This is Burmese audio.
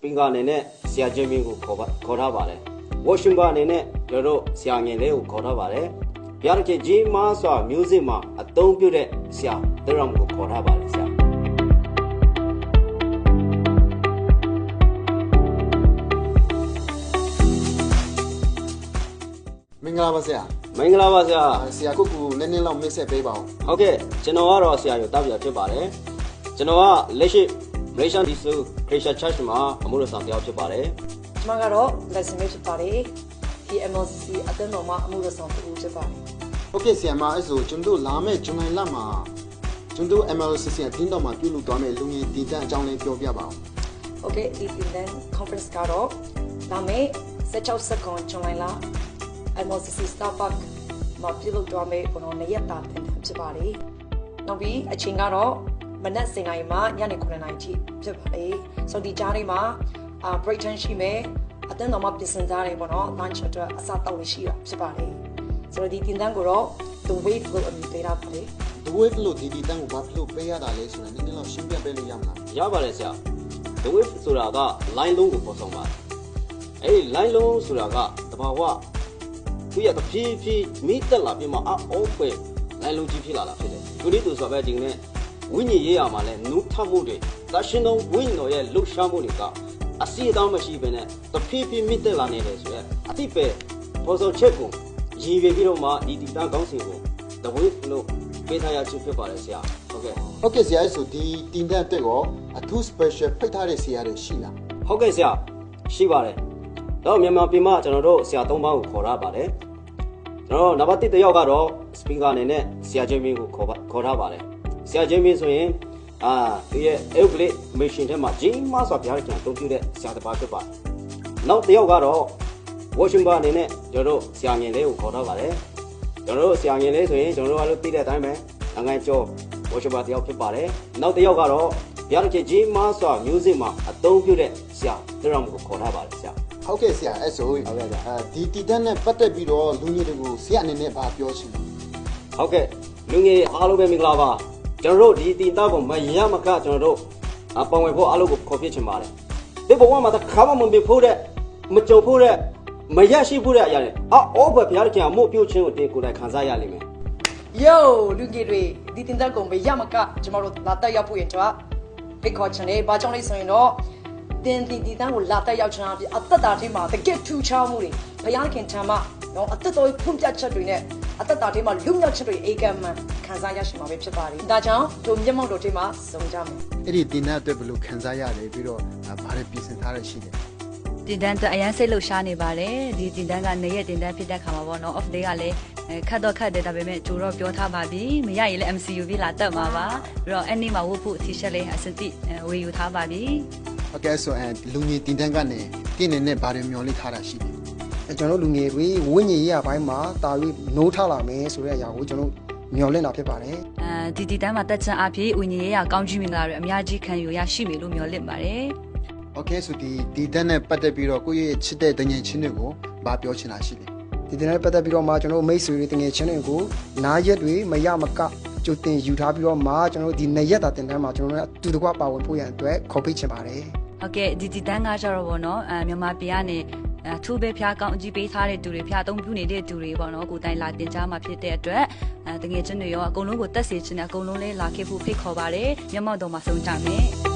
speaker အနေနဲ့ဆရာချင်းမင်းကိုခေါ်ပါခေါ်ထားပါတယ် worship အနေနဲ့ကျွန်တော်တို့ဆရာငယ်လေးကိုခေါ်ထားပါတယ်ဘုရားသခင်ကြီးမားစွာ music မှာအသုံးပြုတဲ့ဆရာဒရမ်ကိုခေါ်ထားပါတယ်ဆရာမင်္ဂလာပါဆရာမင်္ဂလာပါဆရာအာဆရာကိုကူနည်းနည်းလောက်မိတ်ဆက်ပေးပါဦးဟုတ်ကဲ့ကျွန်တော်ကတော့ဆရာရုံတပ်ပြဖြစ်ပါတယ်ကျွန်တော်ကလက်ရှိ ။ Malaysian Diso Christian Church မှာအမှုရဆောင်တရားဖြစ်ပါတယ်။ကျွန်မကတော့ lesson ဖြစ်ပါတယ်။ PMOCC အသင်းတော်မှာအမှုရဆောင်တူဖြစ်ပါတယ်။ဟုတ်ကဲ့ဆရာမအဲ့ဆိုကျွန်တော်လာမယ့်ဇွန်လလမှာကျွန်တော် MLCC အသင်းတော်မှာပြုလုပ်သွားမယ့်လူငယ်ဒီတန်းအကြောင်းလေးပြောပြပါဦး။ Okay ဒီဒီတန်း conference ကတော့လာမယ့်16စက္ကန့်ဇွန်လ MLCC Starbuck မှာပြုလုပ်သွားမယ့်ဘုံတော်ရရက်တာသင်တန်းဖြစ်ပါတယ်။နောက်ပြီးအချိန်ကတော့ မနက်7:00နာရီမှညနေ9:00နာရီထိဖြစ်ပါတယ်ဆိုတော့ဒီကြားထဲမှာအာ break time ရှိမယ်အသင်းတော်မှာပြင်ဆင်ထားတယ်ပေါ့နော် lunch အတွက်အစားတောက်လေးရှိတာဖြစ်ပါတယ်ဆိုတော့ဒီတင်တဲ့ကိုတော့ the wave ကိုအမည်ပေးတာပါတယ် The Wave လို့ဒီတည်တံ့ကိုဘာဖြစ်လို့ပေးရတာလဲဆိုတာနည်းနည်းလောက်ရှင်းပြပေးလို့ရမလားရပါတယ်ဆရာ The Wave ဆိုတာက line လုံးကိုပေါ်ဆောင်ပါတယ်အဲ့ဒီ line လုံးဆိုတာကတဘာဝသူရတဖြည်းဖြည်းမိတက်လာပြီးမှအောက်ပဲ line လုံးကြီးဖြစ်လာတာဖြစ်တယ်ဒီလိုသူဆိုပဲဒီနေ့ ဝိညာဉ်ရေးရမှာလဲနုထမှုတွေသရှင်တော်ဝိညာဉ်တော်ရဲ့လှုပ်ရှားမှုတွေကအစီအတောင်းမရှိဘဲနဲ့တဖြည်းဖြည်းမိတက်လာနေတယ်ဆိုရက်အတိပဲပေါ်ဆောင်ချက်ကိုရည်ရွယ်ပြီးတော့မှဒီဒီတန်းကောင်းစီကို The Wave လို့ပေးထားရခြင်းဖြစ်ပါတယ်ဆရာဟုတ်ကဲ့ဟုတ်ကဲ့ဆရာအဲ့ဆိုဒီတည်တံ့အတွက်ရောအထူး special ဖိတ်ထားတဲ့ဆရာတွေရှိလားဟုတ်ကဲ့ဆရာရှိပါတယ်တော့မြန်မာပြည်မှာကျွန်တော်တို့ဆရာသုံးပါးကိုခေါ်ရပါတယ်ကျွန်တော်နံပါတ်1တယောက်ကတော့ speaker အနေနဲ့ဆရာချင်းမင်းကိုခေါ်ပါခေါ်ထားပါတယ် ဆရာချင်းမင်းဆိုရင်အာသူရဲ့ Euclid mission ထဲမှာဂျင်းမဆိုဘုရားကျန်အသုံးပြုတဲ့ဆရာတစ်ပါးဖြစ်ပါတယ်နောက်တယောက်ကတော့ Washington အနေနဲ့ကျွန်တော်တို့ဆရာငယ်လေးကိုခေါ်ထားပါတယ်ကျွန်တော်တို့ဆရာငယ်လေးဆိုရင်ကျွန်တော်တို့ကလို့သိတဲ့အတိုင်းပဲငငယ်ကျော် Washington တယောက်ဖြစ်ပါတယ်နောက်တစ်ယောက်ကတော့ဘုရားကျန်ဂျင်းမဆို music မှာအသုံးပြုတဲ့ဆရာဒရမ်ကိုခေါ်ထားပါတယ်ဆရာဟုတ်ကဲ့ဆရာအဲ့ဆိုဟုတ်ကဲ့ဗျာအဲဒီတည်တံ့နဲ့ပတ်သက်ပြီးတော့လူငယ်တွေကိုဆရာအနေနဲ့ဘာပြောချင်လဲဟုတ်ကဲ့လူငယ်အားလုံးပဲမင်္ဂလာပါ ကျွန်တော်တို့ဒီတင်သားကိုမရမကကျွန်တော်တို့အပောင်ဝင်ဖို့အားလုံးကိုခေါ်ပြချင်ပါတယ်ဒီဘဝမှာတစ်ခါမှမမြင်ဖို့တဲ့မကြုံဖို့တဲ့မရရှိဖို့တဲ့အရာတွေအော်ဘယ်ဘုရားခင်အမှုပြုတ်ခြင်းကိုတင်ကိုယ်တိုင်ခံစားရလိမ့်မယ် Yo လူကြီးတွေဒီတင်တဲ့ကုံပဲရမကကျမတို့လာတက်ရောက်ဖို့ရင်တော့ဖိတ်ခေါ်ချင်တယ်ဘာကြောင့်လဲဆိုရင်တော့တင်ဒီဒီတန်းကိုလာတက်ရောက်ချင်တာပြအသက်တာထဲမှာတကယ်ထူချောင်းမှုတွေဘုရားခင်ထံမှာတော့အသက်တော်ဖွင့်ပြချက်တွေနဲ့ အသက်တာထဲမှာလူမြောက်ချက်တွေအေကမန်ခံစားရရှိမှာပဲဖြစ်ပါတယ်ဒါကြောင့်တို့မျက်မှောက်တို့ထဲမှာစုံကြမယ်အဲ့ဒီတည်တံ့အတွက်ဘယ်လိုခံစားရတယ်ပြီးတော့အာဘာတွေပြင်ဆင်ထားရရှိတယ်တင်တန်းအတွက်အရန်စိတ်လှုပ်ရှားနေပါတယ်ဒီတင်တန်းကနေရက်တင်တန်းဖြစ်တဲ့ခါမှာပေါ့နော် off day ကလည်းအဲခတ်တော့ခတ်တယ်ဒါပေမဲ့ကြိုတော့ပြောထားပါပြီမရရင်လည်း MCU ပြီးလာတက်မှာပါပြီးတော့အဲ့နေ့မှာဝတ်ဖို့ t-shirt လေးအစတိအဲဝေယူထားပါပြီဟုတ်ကဲ့ဆိုအဲလူငယ်တည်တံ့ကနေတင့်နေနဲ့ဘာတွေမျှော်လင့်ထားတာရှိတယ်အဲ ကျွန်တော်လူငယ်တွေဝိညာဉ်ရေးအပိုင်းမှာတာ၍နိုးထလာမယ်ဆိုတဲ့အရာကိုကျွန်တော်မျောလင့်တာဖြစ်ပါတယ်။အဲဒီဒီတန်းမှာတက်ချင်အဖြစ်ဝိညာဉ်ရေးအကောင်းကြီးမင်္ဂလာတွေအများကြီးခံယူရရှိပြီလို့မျောလင့်ပါတယ်။ Okay ဆိုဒီဒီတန်းနဲ့ပတ်သက်ပြီးတော့ကိုယ့်ရဲ့ချစ်တဲ့တငယ်ချင်းတွေကိုမပြောချင်တာရှိတယ်။ဒီတန်းနဲ့ပတ်သက်ပြီးတော့မှကျွန်တော်မိတ်ဆွေတွေတငယ်ချင်းတွေကိုနားရက်တွေမရမကကြိုတင်ယူထားပြီးတော့မှကျွန်တော်တို့ဒီနှစ်ရက်တာတင်တန်းမှာကျွန်တော်တို့အတူတကွပါဝင်ဖို့ရန်အတွက်ခေါ်ပေးချင်ပါတယ်။ဟုတ်ကဲ့ဒီဒီတန်းကကြတော့ဗောနော်အမြန်မာပြည်ကနေ အထူးပဲဖျားကောင်းအကြီးပေးထားတဲ့သူတွေဖျားအသုံးပြုနေတဲ့သူတွေပေါ့နော်ကိုယ်တိုင်လာတင်ကြားမှာဖြစ်တဲ့အတွက်အဲတကယ်ချင်းတွေရောအကုန်လုံးကိုတက်စေချင်တဲ့အကုန်လုံးလဲလာခဲ့ဖို့ဖိတ်ခေါ်ပါတယ်မျက်မှောက်တော်မှာဆုံးကြမယ်